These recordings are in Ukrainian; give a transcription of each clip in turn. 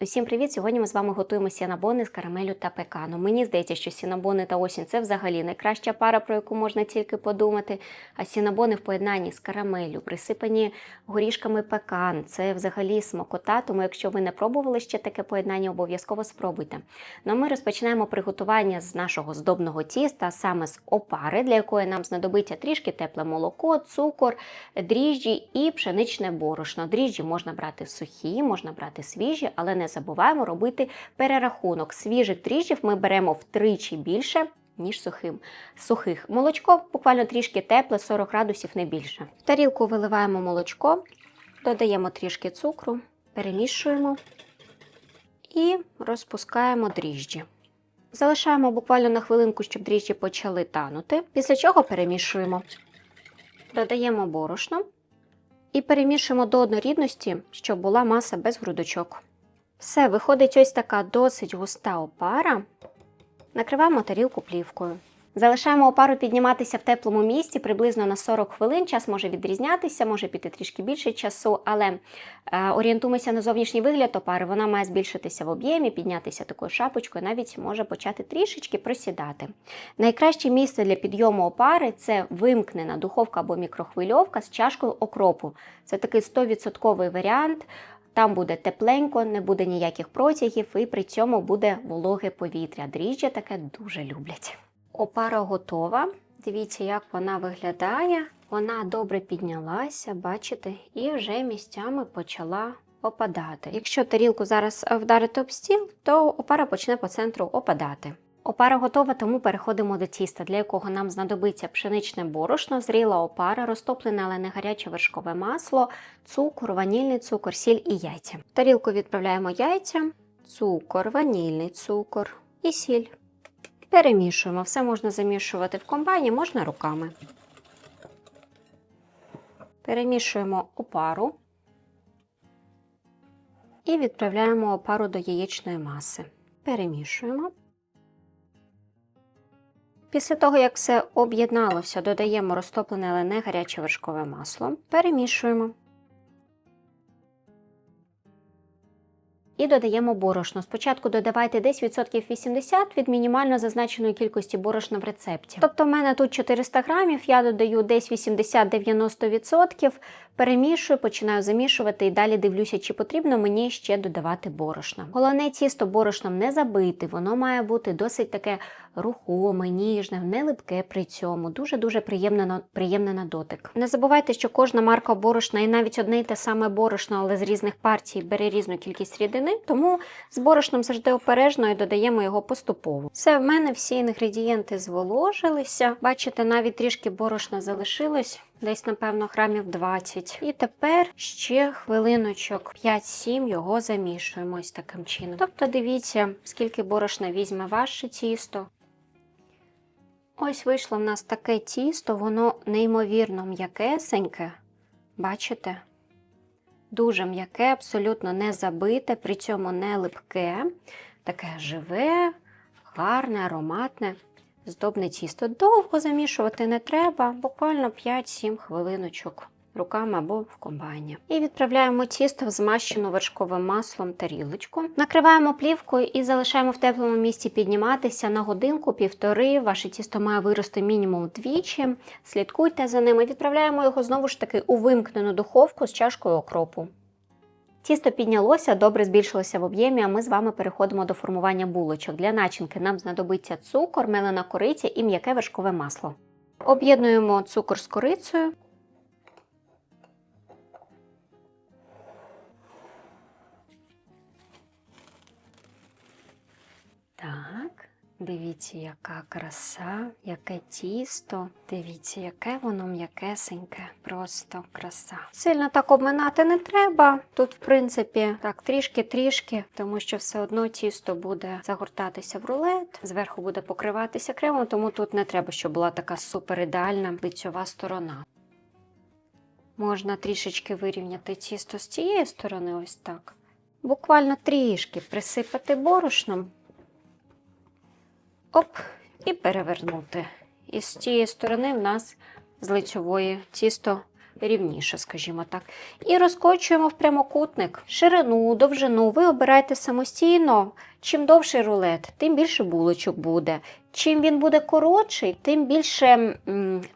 Усім привіт! Сьогодні ми з вами готуємо сінабони з карамелю та пекану. Мені здається, що сінабони та осінь це взагалі найкраща пара, про яку можна тільки подумати. А сінабони в поєднанні з карамелю, присипані горішками пекан. Це взагалі смакота. Тому, якщо ви не пробували ще таке поєднання, обов'язково спробуйте. Ну а ми розпочинаємо приготування з нашого здобного тіста, саме з опари, для якої нам знадобиться трішки тепле молоко, цукор, дріжджі і пшеничне борошно. Дріжджі можна брати сухі, можна брати свіжі, але не забуваємо робити перерахунок. Свіжих дріжджів ми беремо втричі більше. Ніж сухим. Сухих молочко буквально трішки тепле, 40 градусів не більше. В тарілку виливаємо молочко, додаємо трішки цукру, перемішуємо і розпускаємо дріжджі. Залишаємо буквально на хвилинку, щоб дріжджі почали танути, після чого перемішуємо. Додаємо борошно і перемішуємо до однорідності, щоб була маса без грудочок. Все, виходить ось така досить густа опара. Накриваємо тарілку плівкою. Залишаємо опару підніматися в теплому місці приблизно на 40 хвилин. Час може відрізнятися, може піти трішки більше часу, але е, орієнтуємося на зовнішній вигляд опари. Вона має збільшитися в об'ємі, піднятися такою шапочкою, навіть може почати трішечки просідати. Найкраще місце для підйому опари це вимкнена духовка або мікрохвильовка з чашкою окропу. Це такий 100% варіант. Там буде тепленько, не буде ніяких протягів, і при цьому буде вологе повітря. Дріжджі таке дуже люблять. Опара готова. Дивіться, як вона виглядає. Вона добре піднялася, бачите, і вже місцями почала опадати. Якщо тарілку зараз вдарити об стіл, то опара почне по центру опадати. Опара готова, тому переходимо до тіста, для якого нам знадобиться пшеничне борошно, зріла опара, розтоплене, але не гаряче вершкове масло, цукор, ванільний цукор, сіль і яйця. В тарілку відправляємо яйця, цукор, ванільний цукор і сіль. Перемішуємо. Все можна замішувати в комбайні, можна руками. Перемішуємо опару і відправляємо опару до яєчної маси. Перемішуємо. Після того, як все об'єдналося, додаємо розтоплене, але не гаряче вершкове масло. Перемішуємо. І додаємо борошно. Спочатку додавайте десь відсотків 80 від мінімально зазначеної кількості борошна в рецепті. Тобто в мене тут 400 грамів, я додаю десь 80-90%, перемішую, починаю замішувати і далі дивлюся, чи потрібно мені ще додавати борошна. Головне тісто борошном не забити, воно має бути досить таке рухоме, ніжне, не липке при цьому. Дуже-дуже приємне на, приємне на дотик. Не забувайте, що кожна марка борошна і навіть одне й те саме борошно, але з різних партій бере різну кількість рідини, тому з борошном завжди обережно і додаємо його поступово. Все, в мене всі інгредієнти зволожилися. Бачите, навіть трішки борошна залишилось. Десь, напевно, грамів 20. І тепер ще хвилиночок 5-7 його замішуємо ось таким чином. Тобто дивіться, скільки борошна візьме ваше тісто. Ось вийшло в нас таке тісто, воно неймовірно м'якесеньке. Бачите? Дуже м'яке, абсолютно не забите, при цьому не липке, таке живе, гарне, ароматне. Здобне тісто довго замішувати не треба, буквально 5-7 хвилиночок руками або в комбайні. І відправляємо тісто в змащену вершковим маслом тарілочку. Накриваємо плівкою і залишаємо в теплому місці підніматися на годинку-півтори. Ваше тісто має вирости мінімум вдвічі. Слідкуйте за ними. Відправляємо його знову ж таки у вимкнену духовку з чашкою окропу. Тісто піднялося, добре збільшилося в об'ємі, а ми з вами переходимо до формування булочок. Для начинки нам знадобиться цукор, мелена кориця і м'яке вершкове масло. Об'єднуємо цукор з корицею. Так, дивіться, яка краса, яке тісто. Дивіться, яке воно м'якесеньке, просто краса. Сильно так обминати не треба. Тут, в принципі, так, трішки-трішки, тому що все одно тісто буде загортатися в рулет, зверху буде покриватися кремом, тому тут не треба, щоб була така супер ідеальна лицьова сторона. Можна трішечки вирівняти тісто з цієї сторони, ось так. Буквально трішки присипати борошном. Оп, і перевернути. І з цієї сторони в нас з лицьової тісто рівніше, скажімо так. І розкочуємо в прямокутник. Ширину, довжину ви обираєте самостійно. Чим довший рулет, тим більше булочок буде. Чим він буде коротший, тим більше,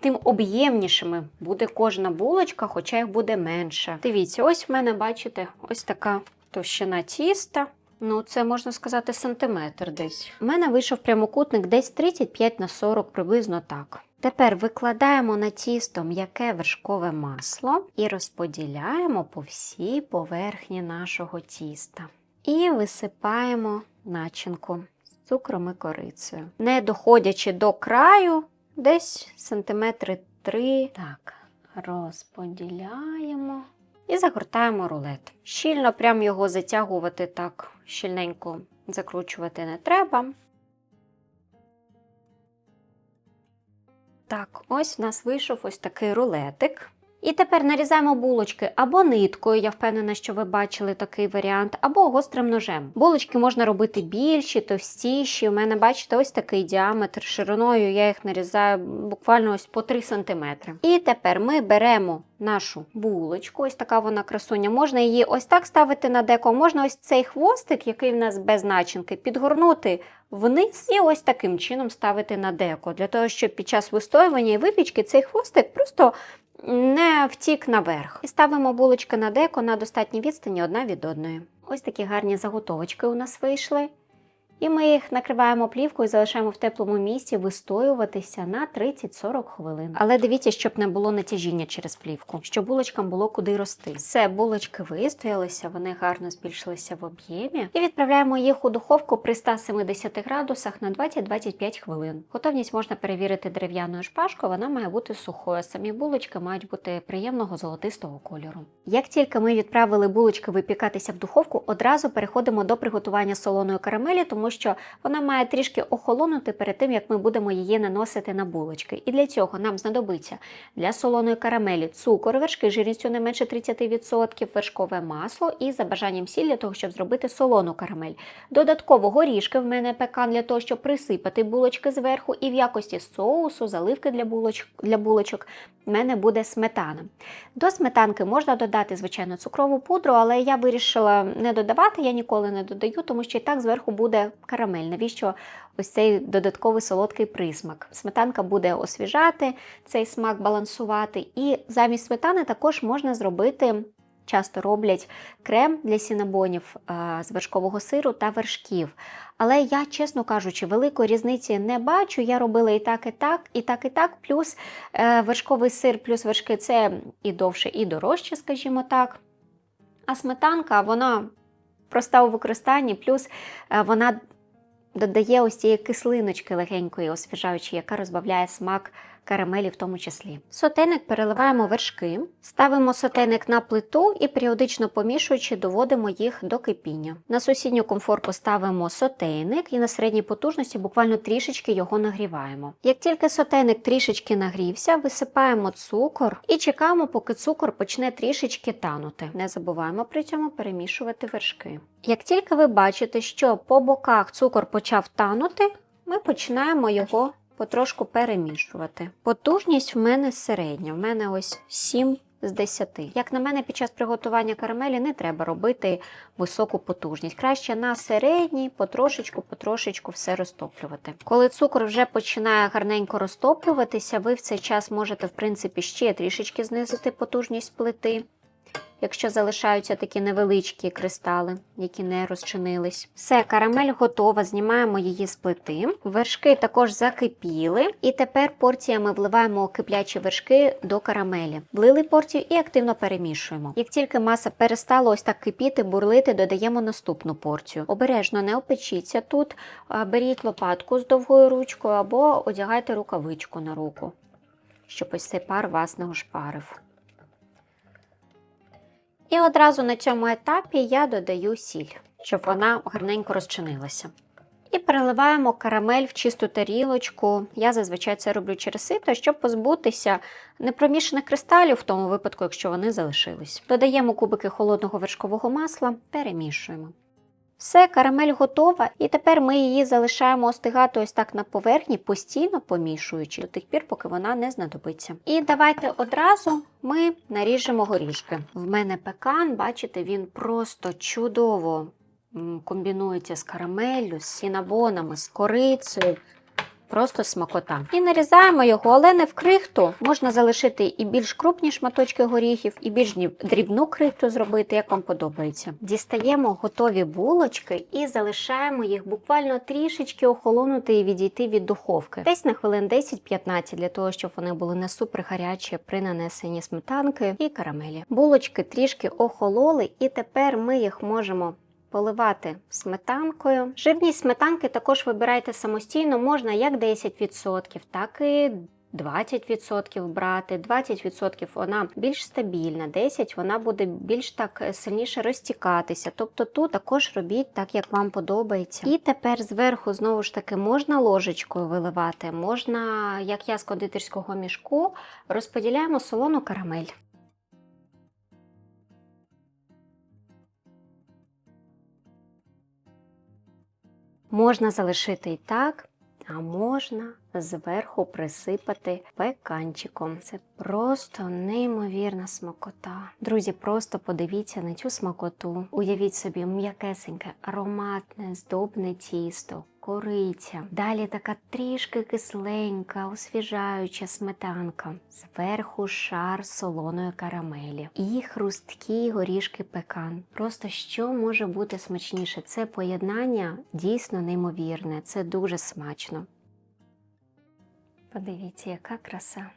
тим об'ємнішими буде кожна булочка, хоча їх буде менше. Дивіться, ось в мене, бачите, ось така товщина тіста. Ну, це можна сказати сантиметр десь. У мене вийшов прямокутник десь 35 на 40, приблизно так. Тепер викладаємо на тісто м'яке вершкове масло і розподіляємо по всій поверхні нашого тіста. І висипаємо начинку з цукром і корицею. Не доходячи до краю, десь сантиметри 3. Так, розподіляємо. І загортаємо рулет. Щільно прям його затягувати так, щільненько закручувати не треба. Так, ось в нас вийшов ось такий рулетик. І тепер нарізаємо булочки або ниткою, я впевнена, що ви бачили такий варіант, або гострим ножем. Булочки можна робити більші, товстіші. У мене, бачите, ось такий діаметр. Шириною я їх нарізаю буквально ось по 3 см. І тепер ми беремо нашу булочку, ось така вона красуня. Можна її ось так ставити на деко, можна ось цей хвостик, який в нас без начинки, підгорнути вниз і ось таким чином ставити на деко, для того, щоб під час вистоювання і випічки цей хвостик просто не втік наверх. І ставимо булочки на деко на достатній відстані одна від одної. Ось такі гарні заготовочки у нас вийшли. І ми їх накриваємо плівкою і залишаємо в теплому місці вистоюватися на 30-40 хвилин. Але дивіться, щоб не було натяжіння через плівку, щоб булочкам було куди рости. Все, булочки вистоялися, вони гарно збільшилися в об'ємі. І відправляємо їх у духовку при 170 градусах на 20-25 хвилин. Готовність можна перевірити дерев'яною шпажкою, вона має бути сухою. Самі булочки мають бути приємного золотистого кольору. Як тільки ми відправили булочки випікатися в духовку, одразу переходимо до приготування солоної карамелі, тому що вона має трішки охолонути перед тим, як ми будемо її наносити на булочки. І для цього нам знадобиться для солоної карамелі цукор, вершки жирністю не менше 30%, вершкове масло і за бажанням сіль для того, щоб зробити солону карамель. Додатково горішки в мене пекан для того, щоб присипати булочки зверху, і в якості соусу, заливки для булочок, для булочок в мене буде сметана. До сметанки можна додати, звичайно, цукрову пудру, але я вирішила не додавати, я ніколи не додаю, тому що і так зверху буде карамель. Навіщо ось цей додатковий солодкий присмак? Сметанка буде освіжати цей смак, балансувати. І замість сметани також можна зробити. Часто роблять крем для сінабонів з вершкового сиру та вершків. Але я, чесно кажучи, великої різниці не бачу. Я робила і так, і так, і так, і так. Плюс е, вершковий сир, плюс вершки це і довше, і дорожче, скажімо так. А сметанка, вона проста у використанні, плюс е, вона додає ось цієї кислиночки легенької, освіжаючої, яка розбавляє смак карамелі в тому числі. Сотейник переливаємо вершки, ставимо сотейник на плиту і періодично помішуючи, доводимо їх до кипіння. На сусідню комфорку ставимо сотейник і на середній потужності буквально трішечки його нагріваємо. Як тільки сотейник трішечки нагрівся, висипаємо цукор і чекаємо, поки цукор почне трішечки танути. Не забуваємо при цьому перемішувати вершки. Як тільки ви бачите, що по боках цукор почав танути, ми починаємо його потрошку перемішувати. Потужність в мене середня, в мене ось 7 з 10. Як на мене, під час приготування карамелі не треба робити високу потужність. Краще на середній, потрошечку, потрошечку все розтоплювати. Коли цукор вже починає гарненько розтоплюватися, ви в цей час можете, в принципі, ще трішечки знизити потужність плити якщо залишаються такі невеличкі кристали, які не розчинились. Все, карамель готова, знімаємо її з плити. Вершки також закипіли, і тепер порціями вливаємо киплячі вершки до карамелі. Влили порцію і активно перемішуємо. Як тільки маса перестала ось так кипіти, бурлити, додаємо наступну порцію. Обережно не опечіться тут, беріть лопатку з довгою ручкою або одягайте рукавичку на руку, щоб ось цей пар вас не ошпарив. І одразу на цьому етапі я додаю сіль, щоб вона гарненько розчинилася. І переливаємо карамель в чисту тарілочку. Я зазвичай це роблю через сито, щоб позбутися непромішаних кристалів, в тому випадку, якщо вони залишились. Додаємо кубики холодного вершкового масла, перемішуємо. Все, карамель готова, і тепер ми її залишаємо остигати ось так на поверхні, постійно помішуючи до тих пір, поки вона не знадобиться. І давайте одразу ми наріжемо горішки. В мене пекан, бачите, він просто чудово комбінується з карамеллю, з сінабонами, з корицею. Просто смакота. І нарізаємо його, але не в крихту. Можна залишити і більш крупні шматочки горіхів, і більш дрібну крихту зробити, як вам подобається. Дістаємо готові булочки і залишаємо їх буквально трішечки охолонути і відійти від духовки. Десь на хвилин 10-15 для того, щоб вони були не супер гарячі при нанесенні сметанки і карамелі. Булочки трішки охололи, і тепер ми їх можемо поливати сметанкою. Живність сметанки також вибирайте самостійно, можна як 10%, так і 20% брати. 20% вона більш стабільна, 10% вона буде більш так сильніше розтікатися. Тобто тут також робіть так, як вам подобається. І тепер зверху знову ж таки можна ложечкою виливати, можна, як я з кондитерського мішку, розподіляємо солону карамель. Можна залишити і так, а можна зверху присипати пеканчиком. Це просто неймовірна смакота. Друзі, просто подивіться на цю смакоту. Уявіть собі м'якесеньке, ароматне, здобне тісто. Кориця, далі така трішки кисленька, освіжаюча сметанка, зверху шар солоної карамелі і хрусткі горішки пекан. Просто що може бути смачніше? Це поєднання дійсно неймовірне, це дуже смачно. Подивіться, яка краса.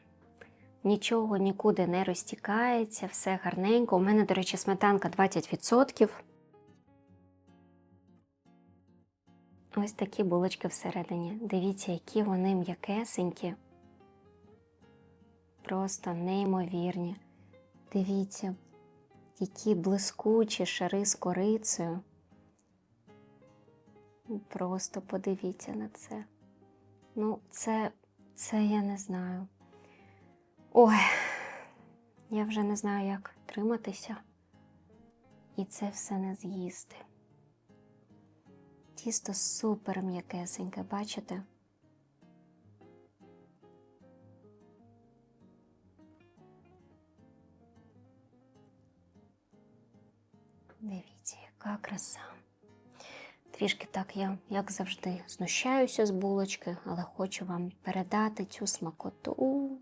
Нічого нікуди не розтікається, все гарненько. У мене, до речі, сметанка 20%. Ось такі булочки всередині. Дивіться, які вони м'якесенькі. Просто неймовірні. Дивіться, які блискучі шари з корицею. Просто подивіться на це. Ну, це, це я не знаю. Ой, я вже не знаю, як триматися і це все не з'їсти. Тісто супер м'якесеньке, бачите? Дивіться, яка краса. Трішки так я, як завжди, знущаюся з булочки, але хочу вам передати цю смакоту.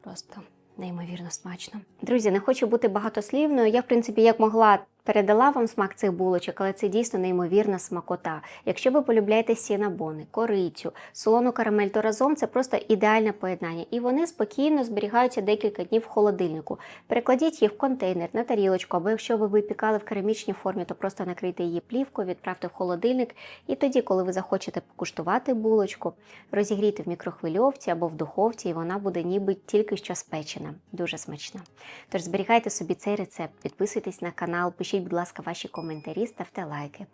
Просто неймовірно смачно. Друзі, не хочу бути багатослівною. Я, в принципі, як могла. Передала вам смак цих булочок, але це дійсно неймовірна смакота. Якщо ви полюбляєте сінабони, корицю, солону карамель, то разом це просто ідеальне поєднання. І вони спокійно зберігаються декілька днів в холодильнику. Перекладіть їх в контейнер на тарілочку, або якщо ви випікали в керамічній формі, то просто накрийте її плівкою, відправте в холодильник. І тоді, коли ви захочете покуштувати булочку, розігрійте в мікрохвильовці або в духовці, і вона буде ніби тільки що спечена. Дуже смачна. Тож зберігайте собі цей рецепт, підписуйтесь на канал, пишіть, будь ласка, ваші коментарі, ставте лайки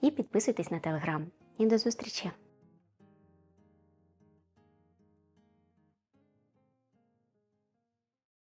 і підписуйтесь на телеграм. І до зустрічі!